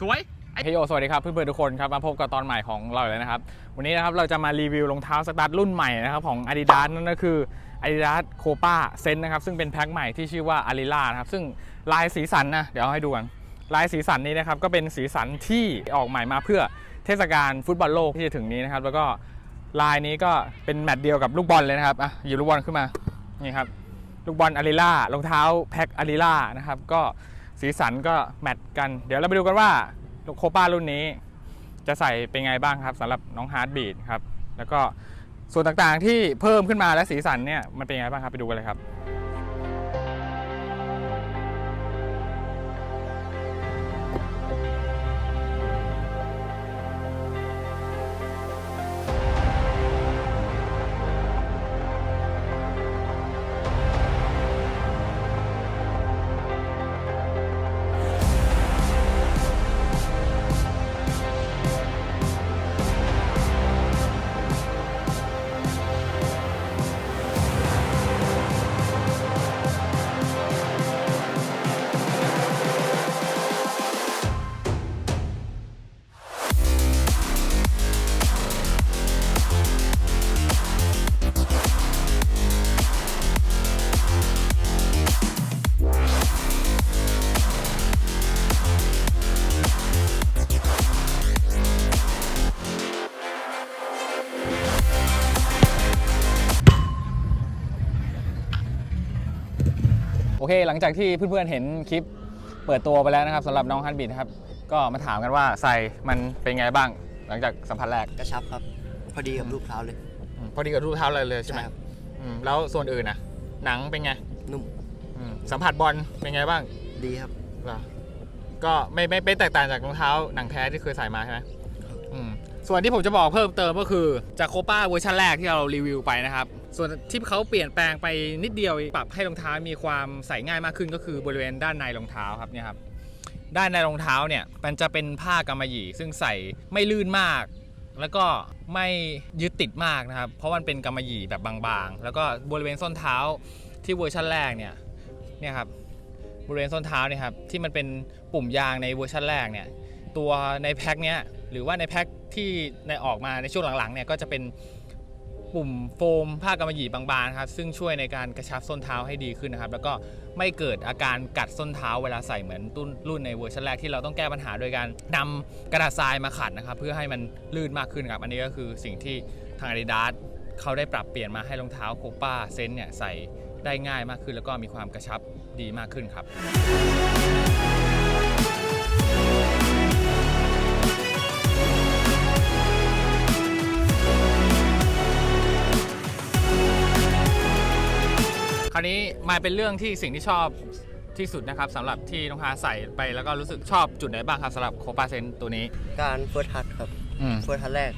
สวยเฮโยสวัสดีครับเพื่อนๆทุกคนครับมาพบกับตอนใหม่ของเราเลยนะครับ วันนี้นะครับเราจะมารีวิวรองเท้าสตาร์ทรุ่นใหม่นะครับของ Adidas นั่นก็คือ Adidas Copa Sen นะครับซึ่งเป็นแพ็คใหม่ที่ชื่อว่า a r i l a นะครับซึ่งลายสีสันนะเดี๋ยวให้ดูกันลายสีสันนี้นะครับก็เป็นสีสันที่ออกใหม่มาเพื่อเทศกาลฟุตบอลโลกที่จะถึงนี้นะครับแล้วก็ลายนี้ก็เป็นแมตช์เดียวกับลูกบอลเลยนะครับอะหยิบลูกบอลขึ้นมานี่ครับลูกบอลอาริล่ารองเท้าแพ็คอาริล่านะครับก็ สีสันก็แมทช์กัน เดี๋ยวเราไปดูกันว่าโคป้ารุ่นนี้ จะใส่เป็นไงบ้างครับสำหรับน้องฮาร์ดบีดครับ แล้วก็ส่วนต่างๆที่เพิ่มขึ้นมาและสีสันเนี่ยมันเป็นไงบ้างครับไปดูกันเลยครับ เค หลังจากที่เพื่อนๆเห็นคลิปเปิดตัวไปแล้วนะครับสำหรับน้องฮันบีนะครับ ก็มาถามกันว่าใส่มันเป็นไงบ้าง หลังจากสัมผัสแรกกระชับครับ พอดีกับรูปเท้าเลยอืมพอดีกับรูปเท้าเลยเลยใช่ไหมครับอืมแล้วส่วนอื่นนะหนังเป็นไงนุ่มอืมสัมผัสบอลเป็นไงบ้างดีครับ เหรอก็ไม่ไม่ไม่แตกต่างจากรองเท้าหนังแท้ที่เคยใส่มาใช่ไหมอืมส่วนที่ผมจะบอกเพิ่มเติมก็คือจากโคป้าเวอร์ชันแรกที่เรารีวิวไปนะครับ ส่วนที่เขาเปลี่ยนแปลงไปนิดเดียวปรับให้รองเท้ามีความใส่ง่ายมากขึ้นก็คือบริเวณด้านในรองเท้าครับเนี่ยครับด้านในรองเท้าเนี่ยมันจะเป็นผ้ากำมะหยี่ ซึ่งใส่ไม่ลื่นมาก แล้วก็ไม่ยึดติดมากนะครับ เพราะมันเป็นกำมะหยี่แบบบางๆ แล้วก็บริเวณส้นเท้าที่เวอร์ชันแรกเนี่ยเนี่ยครับบริเวณส้นเท้าเนี่ยครับที่มันเป็นปุ่มยางในเวอร์ชันแรกเนี่ยตัวในแพ็คเนี้ยหรือว่าในแพ็คที่ในออกมาในช่วงหลังๆเนี่ยก็จะเป็น ปุ่มโฟมผ้ากำมะหยี่บางๆครับซึ่งช่วยในการกระชับส้นเท้าให้ดีขึ้นนะครับ แล้วก็ไม่เกิดอาการกัดส้นเท้าเวลาใส่เหมือนรุ่นรุ่นในเวอร์ชันแรกที่เราต้องแก้ปัญหาโดยการนำกระดาษทรายมาขัดนะครับเพื่อให้มันลื่นมากขึ้นครับ อันนี้ก็คือสิ่งที่ทาง Adidas เขาได้ปรับเปลี่ยนมาให้รองเท้าโคป้าเซนเนี่ยใส่ได้ง่ายมากขึ้น แล้วก็มีความกระชับดีมากขึ้นครับ มาเป็นเรื่องที่สิ่งที่ชอบที่สุดนะครับสำหรับที่น้องฮาใส่ไปแล้วก็รู้สึกชอบจุดไหนบ้างครับสำหรับโคปาเซนตัวนี้ การเฟิร์สทัชครับอืมเฟิร์สทัชแรก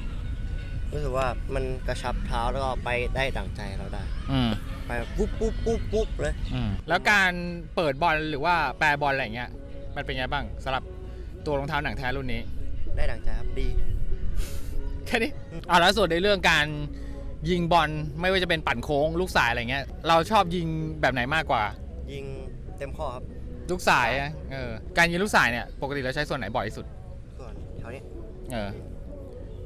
รู้สึกว่ามันกระชับเท้าแล้วก็ไปได้ดั่งใจเราได้ อืมไปแบบปุ๊บปุ๊บปุ๊บปุ๊บเลย อืมแล้วการเปิดบอลหรือว่าแปรบอลอะไรอย่างเงี้ยมันเป็นไงบ้างสำหรับตัวรองเท้าหนังแท้รุ่นนี้ ได้ดั่งใจครับดี แค่นี้อ่าแล้วส่วนในเรื่องการ ยิงบอลไม่ว่าจะเป็นปั่นโค้ง ลูกสายอะไรเงี้ย เราชอบยิงแบบไหนมากกว่า ยิงเต็มข้อครับ ลูกสายอะเออการยิงลูกสายเนี่ยปกติเราใช้ส่วนไหนบ่อยที่สุดส่วนแถวนี้ เออ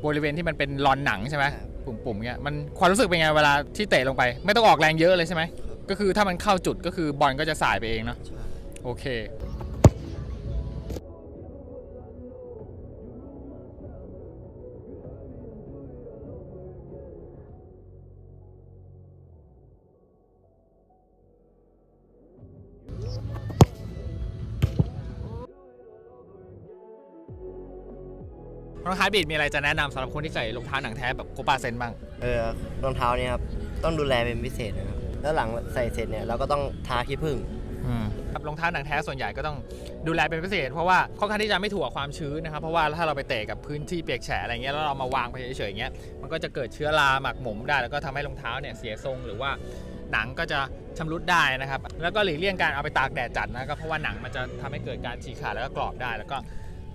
บริเวณที่มันเป็นลอนหนังใช่ไหมครับ ปุ่มๆเงี้ยมันความรู้สึกเป็นไงเวลาที่เตะลงไป ไม่ต้องออกแรงเยอะเลยใช่ไหมก็คือถ้ามันเข้าจุดก็คือบอลก็จะสายไปเองเนาะใช่โอเค รองเท้าบีดมีอะไรจะแนะนำสำหรับคนที่ใส่รองเท้าหนังแท้แบบโคปาเซนบ้าง เออรองเท้าเนี่ยครับต้องดูแลเป็นพิเศษนะครับแล้วหลังใส่เสร็จเนี่ยเราก็ต้องทาขี้ผึ้งครับรองเท้าหนังแท้ส่วนใหญ่ก็ต้องดูแลเป็นพิเศษ เพราะว่าค่อนข้างที่จะไม่ถูกกับความชื้นนะครับ เพราะว่าถ้าเราไปเตะกับพื้นที่เปียกแฉะอะไรเงี้ยแล้วเรามาวางไปเฉยๆอย่างเงี้ยมันก็จะเกิดเชื้อราหมักหมมได้ แล้วก็ทำให้รองเท้าเนี่ยเสียทรงหรือว่าหนังก็จะชำรุดได้นะครับ แล้วก็หลีกเลี่ยงการเอาไปตากแดดจัดนะก็เพราะว่าหนังมันจะทำให้เกิดการฉีกขาดแล้วก็กรอบได้แล้วก็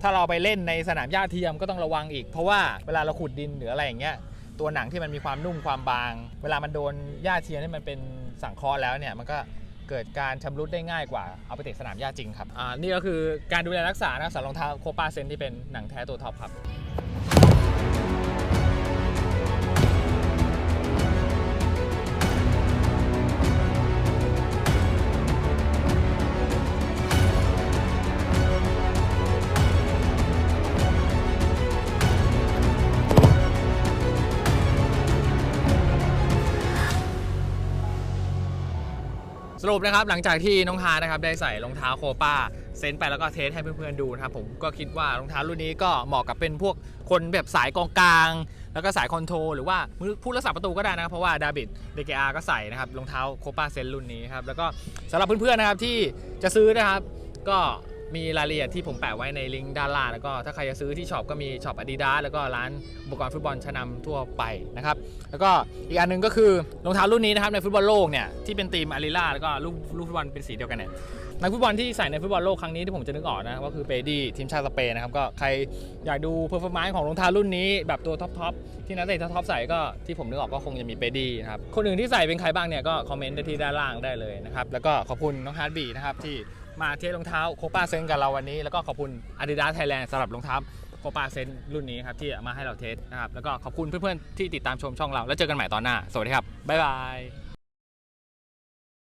ถ้าเราไปเล่นในสนามหญ้าเทียมก็ต้องระวังอีก เพราะว่าเวลาเราขุดดินหรืออะไรอย่างเงี้ยตัวหนังที่มันมีความนุ่มความบาง เวลามันโดนหญ้าเทียมที่มันเป็นสังเคราะห์แล้วเนี่ยมันก็เกิดการชำรุดได้ง่ายกว่าเอาไปเตะสนามหญ้าจริงครับอ่านี่ก็คือการดูแลรักษานะสำหรับรองเท้าโคปาเซนที่เป็นหนังแท้ตัวท็อปครับ สรุปนะครับหลังจากที่น้องฮานะครับได้ใส่รองเท้าโคป้าเซนไปแล้วก็เทสให้เพื่อนๆดูนะครับผมก็คิดว่ารองเท้ารุ่นนี้ก็เหมาะกับเป็นพวกคนแบบสายกองกลาง แล้วก็สายคอนโทรหรือว่าผู้รักษาประตูก็ได้นะครับเพราะว่าดาบิดเดเกอาก็ใส่นะครับรองเท้าโคป้าเซนรุ่นนี้ครับแล้วก็สำหรับเพื่อนๆนะครับที่จะซื้อนะครับก็ มีรายละเอียดที่ผมแปะไว้ในลิงก์ด้านล่างแล้วก็ถ้าใครจะซื้อที่ช็อปก็มีช็อปอาดิดาสแล้วก็ร้านอุปกรณ์ฟุตบอลชั้นนำทั่วไปนะครับ แล้วก็อีกอันหนึงก็คือรองเท้ารุ่นนี้นะครับในฟุตบอลโลกเนี่ยที่เป็นทีมอาริล่าแล้วก็ลูกลูกฟุตบอลเป็นสีเดียวกันเนี่ยนักฟุตบอลที่ใส่ในฟุตบอลโลกครั้งนี้ที่ผมจะนึกออกนะก็คือเปดีทีมชาติสเปนนะครับก็ใครอยากดูเพอร์ฟอร์มนซ์ของรองเท้ารุ่นนี้แบบตัวท็อปทอปที่นักเตะท็อปใส่ก็ที่ผมนึกออกก็คงจะมีเปดีนะครับคนอื่นที่ใส่เป็นใครบ้างเนี่ยก็คอมเมนต์ได้ที่ด้านล่างได้เลยนะครับแล้วก็ขอบคุณน้องฮาร์ดบีนะครับที่ มาเทสรองเท้าโคปาเซนกับเราวันนี้ แล้วก็ขอบคุณ Adidas Thailand สำหรับรองเท้าโคปาเซนรุ่นนี้ครับที่มาให้เราเทสนะครับแล้วก็ขอบคุณเพื่อนๆที่ติดตามชมช่องเรา แล้วเจอกันใหม่ตอนหน้า สวัสดีครับบ๊ายบาย